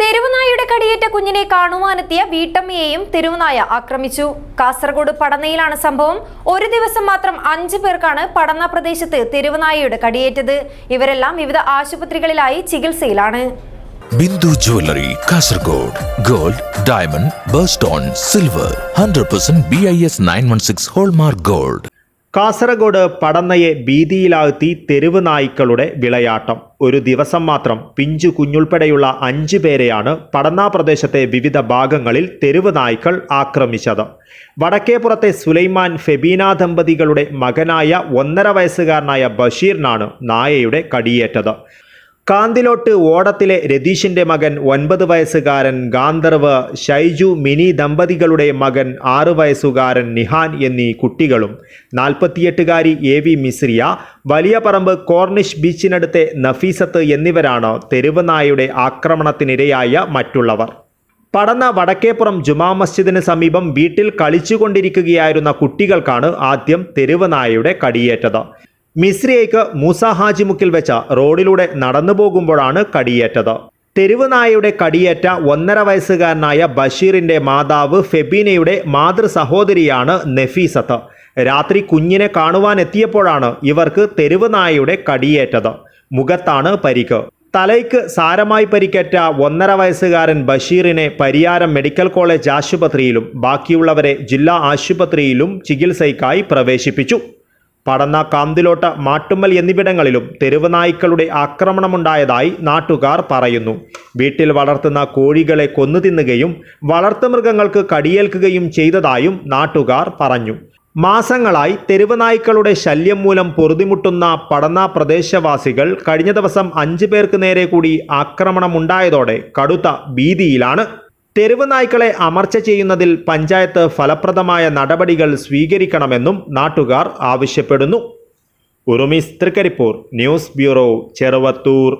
തെരുവുനായയുടെ കടിയേറ്റ കുഞ്ഞിനെ കാണുവാനെത്തിയ വീട്ടമ്മയെയും തെരുവുനായ ആക്രമിച്ചു. കാസർഗോഡ് പടന്നയിലാണ് സംഭവം. ഒരു ദിവസം മാത്രം അഞ്ചു പേർക്കാണ് പടന്ന പ്രദേശത്ത് തെരുവുനായയുടെ കടിയേറ്റത്. ഇവരെല്ലാം വിവിധ ആശുപത്രികളിലായി ചികിത്സയിലാണ്. Bindu jewellery Kasaragod. Gold diamond birthstone silver. Hundred percent B I S nine one six hallmark gold Kasaragod പടന്നയെ ഭീതിയിലാഴ്ത്തി തെരുവ് നായ്ക്കളുടെ വിളയാട്ടം. ഒരു ദിവസം മാത്രം പിഞ്ചു കുഞ്ഞുൾപ്പെടെയുള്ള അഞ്ചു പേരെയാണ് പടന്ന പ്രദേശത്തെ വിവിധ ഭാഗങ്ങളിൽ തെരുവ് നായ്ക്കൾ ആക്രമിച്ചത്. വടക്കേപ്പുറത്തെ സുലൈമാൻ ഫെബീന ദമ്പതികളുടെ മകനായ ഒന്നര വയസ്സുകാരനായ ബഷീറിനാണ് നായയുടെ കടിയേറ്റത്. കാന്തിലോട്ട് ഓടത്തിലെ രതീഷിന്റെ മകൻ ഒൻപത് വയസ്സുകാരൻ ഗാന്ധർവ് ഷൈജു മിനി ദമ്പതികളുടെ മകൻ ആറ് വയസ്സുകാരൻ നിഹാൻ എന്നീ കുട്ടികളും. നാൽപ്പത്തിയെട്ടുകാരി എ വി മിശ്രിയ വലിയ പറമ്പ് കോർണിഷ് ബീച്ചിനടുത്തെ നഫീസത്ത് എന്നിവരാണ് തെരുവ് നായയുടെ ആക്രമണത്തിനിരയായ മറ്റുള്ളവർ. പടന്ന വടക്കേപ്പുറം ജുമാ മസ്ജിദിന് സമീപം വീട്ടിൽ കളിച്ചുകൊണ്ടിരിക്കുകയായിരുന്ന കുട്ടികൾക്കാണ് ആദ്യം തെരുവ് നായയുടെ കടിയേറ്റത്. മിസ്രിയയ്ക്ക് മൂസ ഹാജിമുക്കിൽ വെച്ച റോഡിലൂടെ നടന്നു പോകുമ്പോഴാണ് കടിയേറ്റത്. തെരുവുനായയുടെ കടിയേറ്റ ഒന്നര വയസ്സുകാരനായ ബഷീറിന്റെ മാതാവ് ഫെബീനയുടെ മാതൃ സഹോദരിയാണ് നെഫീസത്ത്. രാത്രി കുഞ്ഞിനെ കാണുവാനെത്തിയപ്പോഴാണ് ഇവർക്ക് തെരുവുനായയുടെ കടിയേറ്റത്. മുഖത്താണ് പരിക്ക്. തലയ്ക്ക് സാരമായി പരിക്കേറ്റ ഒന്നര വയസ്സുകാരൻ ബഷീറിനെ പരിയാരം മെഡിക്കൽ കോളേജ് ആശുപത്രിയിലും ബാക്കിയുള്ളവരെ ജില്ലാ ആശുപത്രിയിലും ചികിത്സയ്ക്കായി പ്രവേശിപ്പിച്ചു. പടന്ന കാന്തിലോട്ട മാട്ടുമ്മൽ എന്നിവിടങ്ങളിലും തെരുവ് നായ്ക്കളുടെ ആക്രമണമുണ്ടായതായി നാട്ടുകാർ പറയുന്നു. വീട്ടിൽ വളർത്തുന്ന കോഴികളെ കൊന്നു തിന്നുകയും വളർത്തുമൃഗങ്ങൾക്ക് കടിയേൽക്കുകയും ചെയ്തതായും നാട്ടുകാർ പറഞ്ഞു. മാസങ്ങളായി തെരുവ് നായ്ക്കളുടെ ശല്യം മൂലം പൊറുതിമുട്ടുന്ന പടന്ന പ്രദേശവാസികൾ കഴിഞ്ഞ ദിവസം അഞ്ചു പേർക്ക് നേരെ കൂടി ആക്രമണമുണ്ടായതോടെ കടുത്ത ഭീതിയിലാണ് തെരുവ് നായ്ക്കളെ അമർച്ച ചെയ്യുന്നതിൽ പഞ്ചായത്ത് ഫലപ്രദമായ നടപടികൾ സ്വീകരിക്കണമെന്നും നാട്ടുകാർ ആവശ്യപ്പെടുന്നു. ഉറുമിസ് തൃക്കരിപ്പൂർ ന്യൂസ് ബ്യൂറോ ചെറുവത്തൂർ.